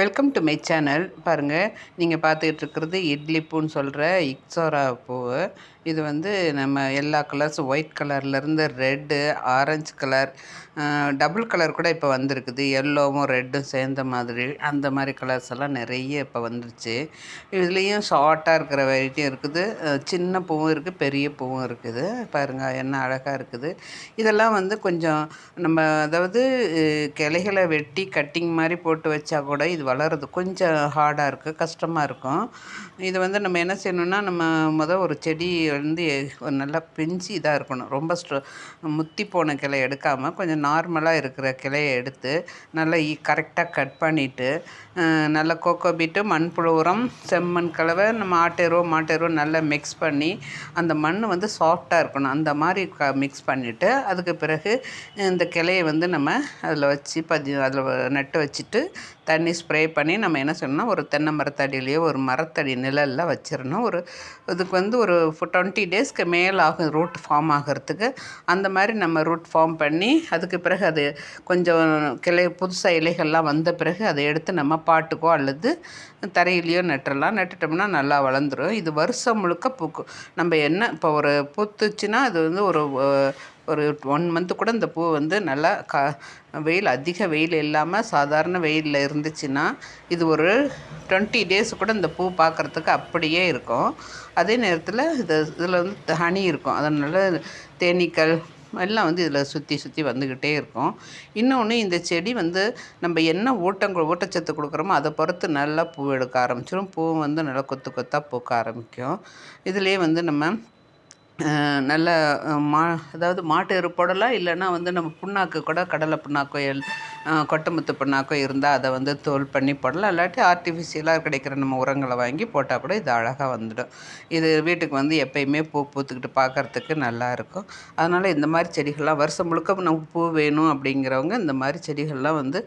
Welcome to my channel பாருங்கள் நீங்கள் பார்த்துக்கிட்டு இருக்கிறது இட்லி பூன்னு சொல்கிற இக்ஸோரா பூவு. இது வந்து நம்ம எல்லா கலர்ஸும் white கலர்லேருந்து red orange colour double colour கூட இப்போ வந்திருக்குது. எல்லோவும் ரெட்டும் சேர்ந்த மாதிரி. அந்த மாதிரி கலர்ஸ் எல்லாம் நிறைய இப்போ வந்துருச்சு. இதுலேயும் ஷார்ட்டாக இருக்கிற வெரைட்டியும் இருக்குது. சின்ன பூவும் இருக்குது பெரிய பூவும் இருக்குது. பாருங்கள் என்ன அழகாக இருக்குது. இதெல்லாம் வந்து கொஞ்சம் நம்ம அதாவது கிளைகளை வெட்டி கட்டிங் மாதிரி போட்டு வச்சா கூட இது வளர்றது கொஞ்சம் ஹார்டாக இருக்குது கஷ்டமாக இருக்கும். இது வந்து நம்ம என்ன செய்யணும்னா நம்ம மொதல் ஒரு செடி வந்து ஒரு நல்லா பிஞ்சு இதாக இருக்கணும். ரொம்ப ஸ்ட்ரோ முத்தி போன கிளை எடுக்காமல் கொஞ்சம் நார்மலாக இருக்கிற கிளையை எடுத்து நல்லா கரெக்டாக கட் பண்ணிவிட்டு நல்லா கோகோ பீட்டு மண்புழு உரம் செம்மண் கலவை நம்ம ஆட்டேரோ மாட்டேரோ நல்லா மிக்ஸ் பண்ணி அந்த மண் வந்து சாஃப்டாக இருக்கணும். அந்த மாதிரி க மிக்ஸ் பண்ணிவிட்டு அதுக்கு பிறகு இந்த கிளையை வந்து நம்ம அதில் வச்சு பதி அதில் நட்டு வச்சுட்டு தண்ணி ஸ்ப்ரே பண்ணி நம்ம என்ன செய்யணும்னா ஒரு தென்னை மரத்தடியிலையோ ஒரு மரத்தடி நிழலில் வச்சிடணும் ஒரு இதுக்கு வந்து ஒரு டுவெண்ட்டி டேஸ்க்கு மேலே ஆகும் ரூட் ஃபார்ம் ஆகிறதுக்கு. அந்த மாதிரி நம்ம ரூட் ஃபார்ம் பண்ணி அதுக்கு பிறகு அது கொஞ்சம் கிளை புதுசாக இலைகள்லாம் வந்த பிறகு அதை எடுத்து நம்ம பாட்டுக்கோ அல்லது தரையிலையோ நட்டுடலாம் நட்டுட்டோம்னா நல்லா வளர்ந்துடும் இது வருஷம் முழுக்க பூக்கும். நம்ம என்ன இப்போ ஒரு பூத்துச்சுன்னா அது வந்து ஒரு ஒரு ஒன் மந்த்து கூட இந்த பூ வந்து நல்லா கா வெயில் அதிக வெயில் இல்லாமல் சாதாரண வெயிலில் இருந்துச்சுன்னா இது ஒரு டுவெண்ட்டி டேஸ் கூட இந்த பூ பார்க்குறதுக்கு அப்படியே இருக்கும். அதே நேரத்தில் இது இதில் வந்து ஹனி இருக்கும். அதனால் தேனீக்கள் எல்லாம் வந்து இதில் சுற்றி சுற்றி வந்துக்கிட்டே இருக்கும். இன்னொன்று இந்த செடி வந்து நம்ம என்ன ஊட்டம் ஊட்டச்சத்து கொடுக்குறோமோ அதை பொறுத்து நல்லா பூ எடுக்க ஆரம்பிச்சிடும் பூ வந்து நல்லா கொத்து கொத்தாக பூக்க ஆரம்பிக்கும். இதுலேயே வந்து நம்ம நல்ல மா அதாவது மாட்டு எரு போடலாம் இல்லைன்னா வந்து நம்ம புண்ணாக்கு கூட கடலை புண்ணாக்கோ எல் கொட்டமுத்து புண்ணாக்கோ இருந்தால் அதை வந்து தோல் பண்ணி போடலாம். இல்லாட்டி ஆர்டிஃபிஷியலாக கிடைக்கிற நம்ம உரங்களை வாங்கி போட்டால் கூட இது அழகாக வந்துடும். இது வீட்டுக்கு வந்து எப்பயுமே பூ பூத்துக்கிட்டு பார்க்குறதுக்கு நல்லா இருக்கும். அதனால் இந்த மாதிரி செடிகள்லாம் வருஷம் முழுக்க நமக்கு பூ வேணும் அப்படிங்கிறவங்க இந்த மாதிரி செடிகள்லாம் வந்து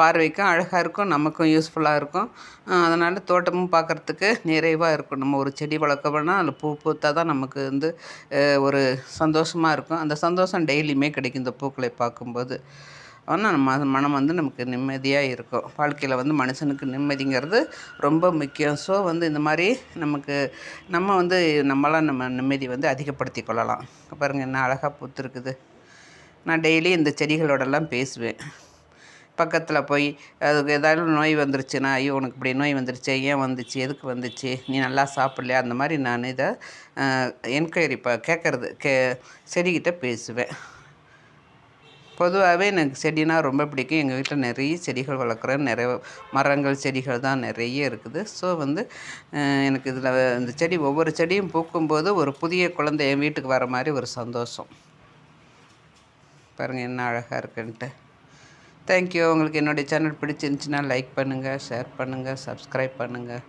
பார்வைக்கும் அழகாக இருக்கும் நமக்கும் யூஸ்ஃபுல்லாக இருக்கும். அதனால் தோட்டமும் பார்க்குறதுக்கு நிறைவாக இருக்கும். நம்ம ஒரு செடி வளர்க்கணும்னா அதில் பூ பூத்தா தான் நமக்கு வந்து ஒரு சந்தோஷமாக இருக்கும். அந்த சந்தோஷம் டெய்லியுமே கிடைக்கும் இந்த பூக்களை பார்க்கும்போது. ஆனால் நம்ம மனம் வந்து நமக்கு நிம்மதியாக இருக்கும். வாழ்க்கையில் வந்து மனுஷனுக்கு நிம்மதிங்கிறது ரொம்ப முக்கியம். ஸோ வந்து இந்த மாதிரி நமக்கு நம்ம வந்து நம்மளாம் நம்ம நிம்மதி வந்து அதிகப்படுத்தி கொள்ளலாம். பாருங்கள் என்ன அழகாக பூத்துருக்குது நான் டெய்லி இந்த செடிகளோடலாம் பேசுவேன். பக்கத்தில் போய் அதுக்கு ஏதாவது நோய் வந்துருச்சுன்னா ஐயோ உனக்கு இப்படி நோய் வந்துருச்சு ஏன் வந்துச்சு எதுக்கு வந்துச்சு நீ நல்லா சாப்பிட்லையா? அந்த மாதிரி நான் இதை என்கொயரி ப கேட்குறது கே செடிக்கிட்ட பேசுவேன். பொதுவாகவே எனக்கு செடினா ரொம்ப பிடிக்கும். எங்கள் வீட்டில் நிறைய செடிகள் வளர்க்குறேன். நிறைய மரங்கள் செடிகள் தான் நிறைய இருக்குது. ஸோ வந்து எனக்கு இதில் இந்த செடி ஒவ்வொரு செடியும் பூக்கும்போது ஒரு புதிய குழந்தை என் வீட்டுக்கு வர மாதிரி ஒரு சந்தோஷம். பாருங்கள் என்ன அழகாக இருக்குன்ட்டு. தேங்க்யூ உங்களுக்கு என்னுடைய சேனல் பிடிச்சிருந்துச்சின்னா லைக் பண்ணுங்கள் ஷேர் பண்ணுங்கள் சப்ஸ்கிரைப் பண்ணுங்கள்